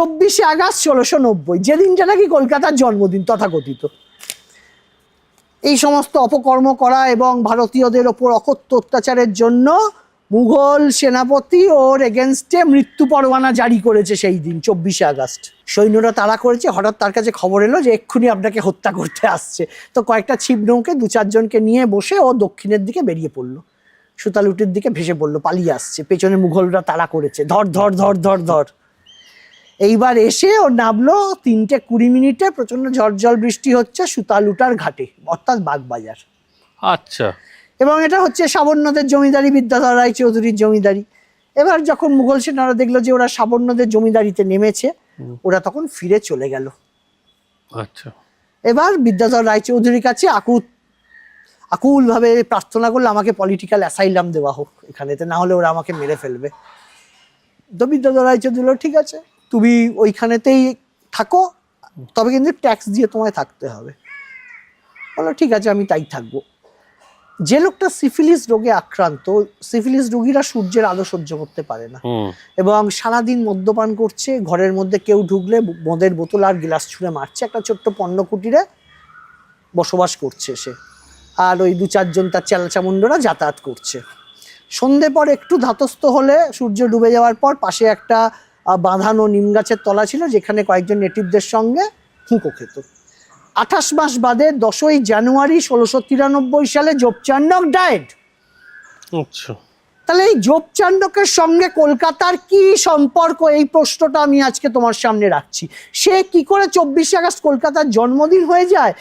চব্বিশে আগস্ট ষোলোশো নব্বই, যেদিনটা নাকি কলকাতার জন্মদিন তথাকথিত। এই সমস্ত অপকর্ম করা এবং ভারতীয়দের ওপর অকথ্য অত্যাচারের জন্য মুঘল সেনাপতি ওর এগেনস্টে মৃত্যু পরোয়ানা জারি করেছে সেই দিন, চব্বিশে আগস্ট। সৈন্যরা তারা করেছে, হঠাৎ তার কাছে খবর এলো যে এক্ষুনি আপনাকে হত্যা করতে আসছে। তো কয়েকটা ছিপ নৌকে দু চারজনকে নিয়ে বসে ও দক্ষিণের দিকে বেরিয়ে পড়ল। সুতালুটির দিকে ভেসে পড়ল, পালিয়ে আসছে। পেছনে মুঘলরা তাড়া করেছে, ধর ধর ধর ধর ধর। এইবার এসে ও নামলো তিনটে কুড়ি মিনিটে প্রচণ্ড ঝড় জল বৃষ্টি হচ্ছে সুতালুটার ঘাটে অর্থাৎ বাগবাজার। আচ্ছা। এবং এটা হচ্ছে সাবর্ণদের জমিদারি বিদ্যাধর রায় চৌধুরীর জমিদারি। এবার যখন মুঘল সেনারা দেখল যে ওরা সাবর্ণদের জমিদারিতে নেমেছে ওরা তখন ফিরে চলে গেল। আচ্ছা। এবার বিদ্যাধর রায়চৌধুরীর কাছে আকুল আকুলভাবে প্রার্থনা করলে আমাকে পলিটিক্যাল অ্যাসাইলাম দেওয়া হোক এখানেতে না হলে ওরা আমাকে মেরে ফেলবে। তো বিদ্যাধর রায়চৌধুরী ঠিক আছে। তুমি ওইখানেতেই থাকো তবে কিন্তু ট্যাক্স দিয়ে তোমায় থাকতে হবে। বলো ঠিক আছে আমি তাই থাকব। যে লোকটা সিফিলিস রোগে আক্রান্ত সিফিলিস রোগীরা সূর্যের আলো সহ্য করতে পারে না। এবং সারাদিন মদ্যপান করছে ঘরের মধ্যে কেউ ঢুকলে মদের বোতল আর গ্লাস ছুঁড়ে মারছে। একটা ছোট্ট পণ্য কুটিরে বসবাস করছে সে। আর ওই দু চারজন তার চেলাচামুন্ডরা যাতায়াত করছে। সন্ধে পর একটু ধাতস্থ হলে সূর্য ডুবে যাওয়ার পর পাশে একটা বাঁধানো নিম গাছের তলা ছিল যেখানে কয়েকজন নেটিভদের সঙ্গে হুঁকো খেত। আঠাশ মাস বাদে দশই জানুয়ারি ষোলোশো তিরানব্বই সালে জোপচান্ডক ডায়েট আচ্ছা। তাহলে এই জোপচান্ডকের সঙ্গে কলকাতার কি সম্পর্ক? এই প্রশ্নটা আমি আজকে তোমার সামনে রাখছি। সে কি করে চব্বিশে আগস্ট কলকাতার জন্মদিন হয়ে যায়?